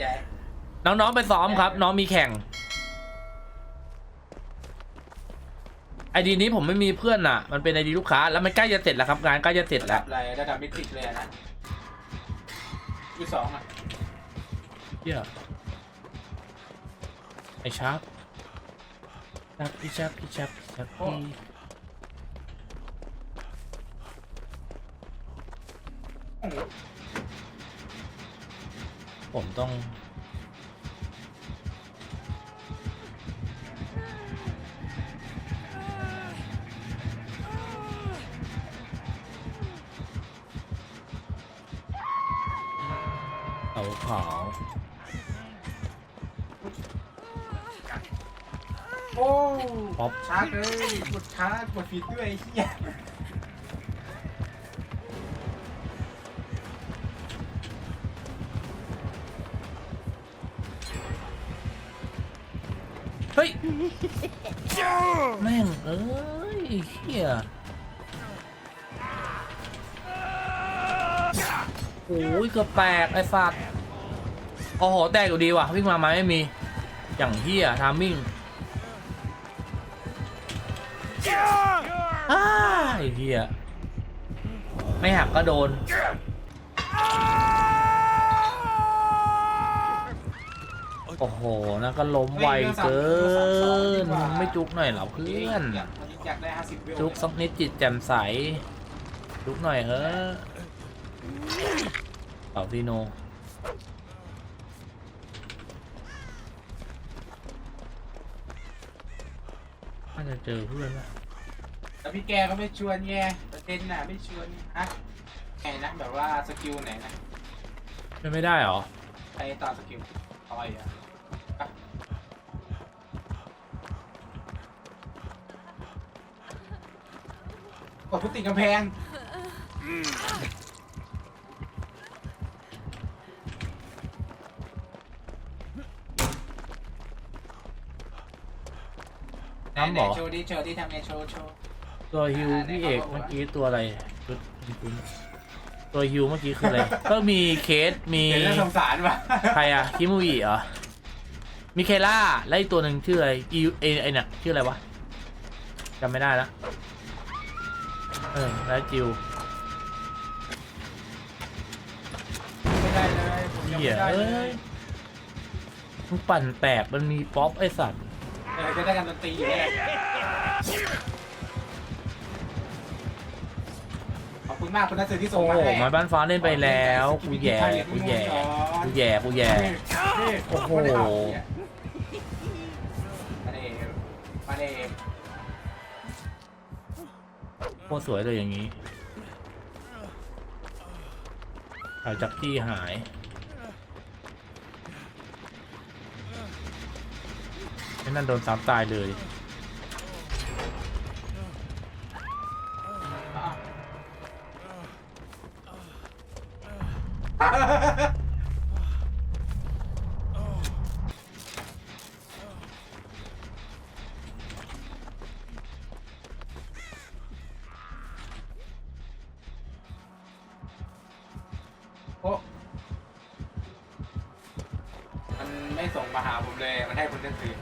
ใจน้องๆไปซ้อมครับ น้องมีแข่ง ไอดีนี้ผมไม่มีเพื่อนอะ มันเป็นไอดีลูกค้า แล้วมันใกล้จะเสร็จแล้วครับงานใกล้จะเสร็จระแล้ดัวบอะไรระดับมิติเลยอะนะที่สองอะเฮียไอชาร์ปชักพี่ชักพี่ชักพี่ชักพี่ ผมต้องเขาขาวโอ้ป๊อปช้าเลยกดช้ากดผิดด้วยไอ้เฮีย ย แม่ง เอ้ยเฮียโอ้ยเกือบแตกไอ้สัตว์โอ้โหแตกอยู่ดีว่ะวิ่งมาไม้ไม่มี อย่างเฮียทามมิ่งอ้าไอ้เฮียไม่หักก็โดน โอ้โหนั่นก็ล้มไวเกินมึงไม่จุกหน่อยเหรอเพื่อนวันนี้อยากได้ห้าสิบวิวจุกสักนิดจิตแจ่มใส จุกหน่อยเฮ้อะเป่าซีโนน่าจะเจอเพื่อนละแต่พี่แกก็ไม่ชวนแงประเด็นน่ะไม่ชวนฮะไงนะแบบว่าสกิลไหนนะเป็นไม่ได้เหรอ ไปต่อสกิลต่อยอะ กดพุติดกำแพงน้ำเหรอไโชว์ดิโชว์ดิทำไงโชว์โชว์ ตัวฮิวพี่เอกเมื่อกี้ตัวอะไรชุดคุ้นๆตัวฮิวเมื่อกี้คืออะไร ก็มีเคสมีเห็นแล้วสงสารว่ะใครอะคิมูอิเหรอมิเคล่าและอีกตัวหนึ่งชื่ออะไรอีไอไอเนี่ยชื่ออะไรวะจำไม่ได้แล้ว เออแล้วจิวไม่ได้เลยผมยังเหี้ยไม่ได้เลเอ้ยยมึงปั่นแตกมันมีป๊อปไอสัตว์เออจะได้การดนตรีอยู่เนี่ยขอบคุณมากคุณนัทสื่อที่ส่งโอ้มาโหให้ไมาบ้านฟ้าเล่นไปแล้วกูแย่กูแย่กูแย่กูแย่ นี่โอ้โหมาเโคตรสวยเลยอย่างนี้หายจากที่หาย ไอ้นั่นโดนซ้ำตายเลยโส่งมาหาผมเลย มันให้คุณนัทสื่อ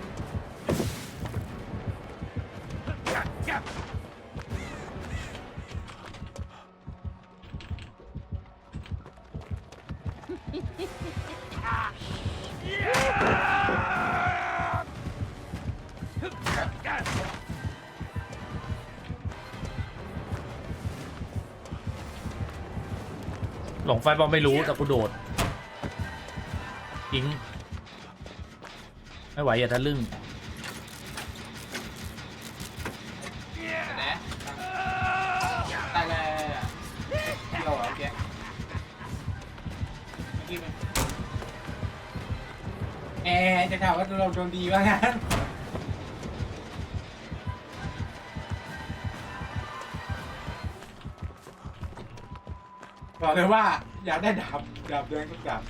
หลงไฟบอมไม่รู้แต่กูโดดยิง ไม่ไหวอย่าทะลึ่งนะได้เลยเที่ยวเหรอโอเคเมื่อกี้มันแอร์จะถามว่าเราโดนดีว่างั้นบอกเลยว่าอยากได้ดาบดาบเดินก็ดาบ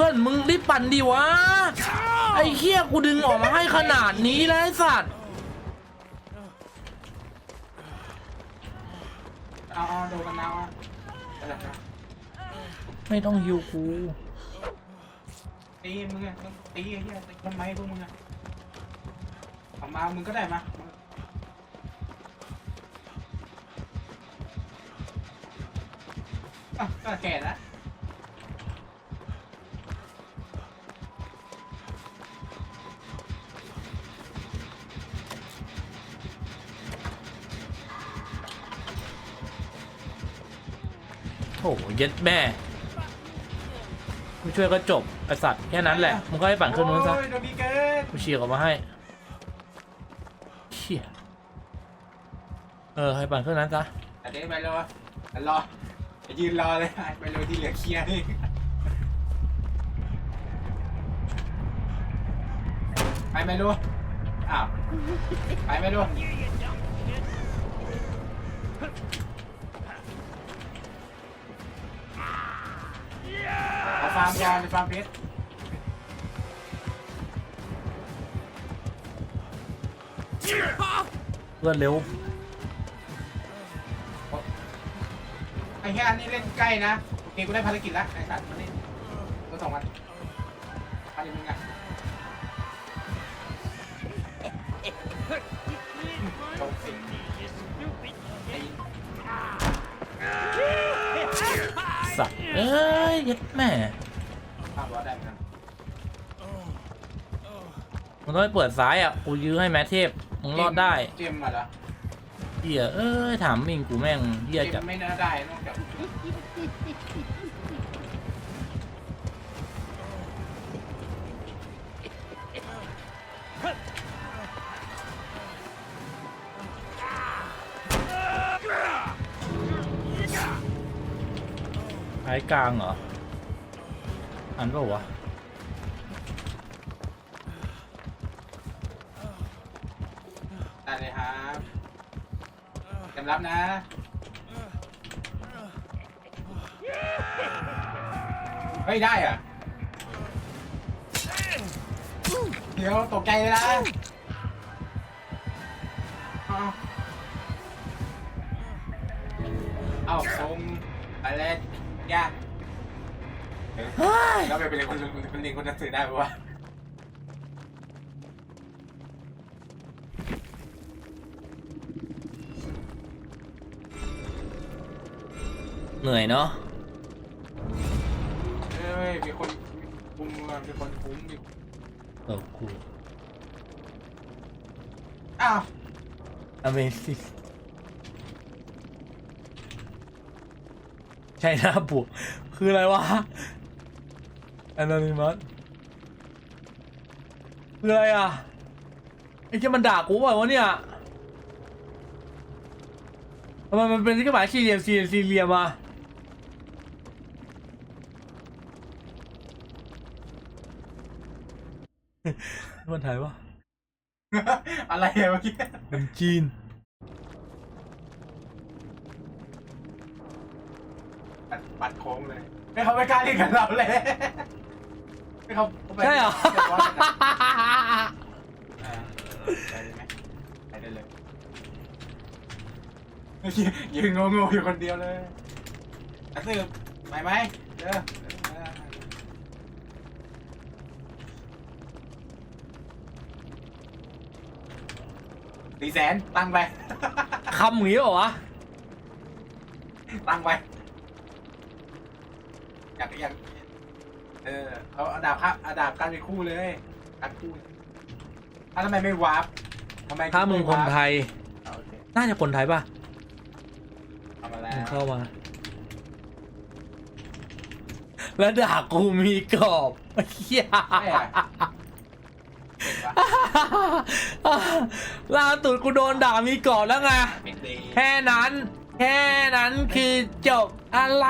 พื่อนมึงรีบปั่นดิวะ ไอ้เหี้ยกูดึงออกมาให้ขนาดนี้แล้วไอ้สัตว์เอาเอาโดนกันแล้วอะอะไรนะไม่ต้องฮิวกูตีมึงอะมึงตีไอ้เหี้ยตีทำไมพวกมึงอะเอามามึงก็ได้มาอะก็แก่แล้ว โถเย็ดแม่ไม่ช่วยก็จบไอสัตว์แค่นั้นแหละมึงก็ให้ปั่นขึ้นนู้นซะโอ้ยโดนดีเกินกูเชียร์ออกมาให้เชี่ยเออให้ปั่นขึ้นนั้นซะอันนี้ไปเลยรอยืนรอเลยไปเลยที่เหลือเคลียร์นี่ไปไม่รู้อ้าวไปไม่รู้ ฟาร์มยอนฟาร์มเพชรเพื่อนเร็วไอ้แค่อันนี้เล่นใกล้นะโอเคกูได้ภารกิจแล้วไอ้สัตว์มาเล่นตัวสองวันภารกิจมึงอะจบสิไอ้ สัตว์ เอ้ยเย็ดแม่ภาพรอดได้เหมือนกันมึงต้องไปเปิดซ้ายอะ กูยื้อให้แมทเทพ มึงรอดได้เจมมาเหรอเฮียเอ้ย ถามมิงกูแม่งเฮียเจจัดมไม่น่าได้นอกจาก ซ้ายกลางเหรอ อันเปล่าวะได้เลยครับเตรียมรับนะ เฮ้ย ได้อะเดี๋ยวตกใจเลยนะเอาเอาทรงอะไร ยากเฮ้ยเฮ้ยแล้วไปเป็นคนคนคนเรียนคนหนังสือได้ปะวะเหนื่อยเนาะเฮ้ยมีคนคุมอะมีคนคุ้มอยู่เออกูอ้าว Amazing ใช่หน้าบวกคืออะไรวะ Anonymous คืออะไรอะ ไอ้เจ้ามันด่ากูเปล่าวะเนี่ยทำไมมันเป็นที่กระหมายสี่เหลี่ยมสี่เหลี่ยมสี่เหลี่ยมอะมันถ่ายวะอะไรอะเมื่อกี้ เป็นจีน งเลยไม่เขาไม่กล้าเล่นกับเราเลยไม่เขาขาไปใช่เหรอเรียบร้อยกันนะอ่าไปได้ไหมไปได้เลยเมื่อกี้ยืนงงๆอยู่คนเดียวเลยนักสืบไปไหมเด้อเออสี่แสนตั้งไป คำอย่างนี้เปล่าวะ ตั้งไว้ อยากอยากเออเขาเอาดาบครับเอาดาบกันเป็นคู่เลยกันคู่อ้าวทำไมไม่วาร์ปทำไมถ้ามึงคนไทย เอาโอเคน่าจะคนไทยป่ะเอามาแล้วมึงเข้ามา แล้วด่ากูมีกรอบเฮียใช่อะเห็นปะล่าสุดกูโดนด่ามีกรอบแล้วไง เห็นดีแค่นั้น แค่นั้นคือจบอะไร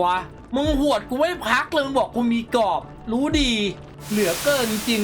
วะ มึงหวดกูไม่พักเลยมึงบอกกูมีกรอบ รู้ดี เหลือเกินจริง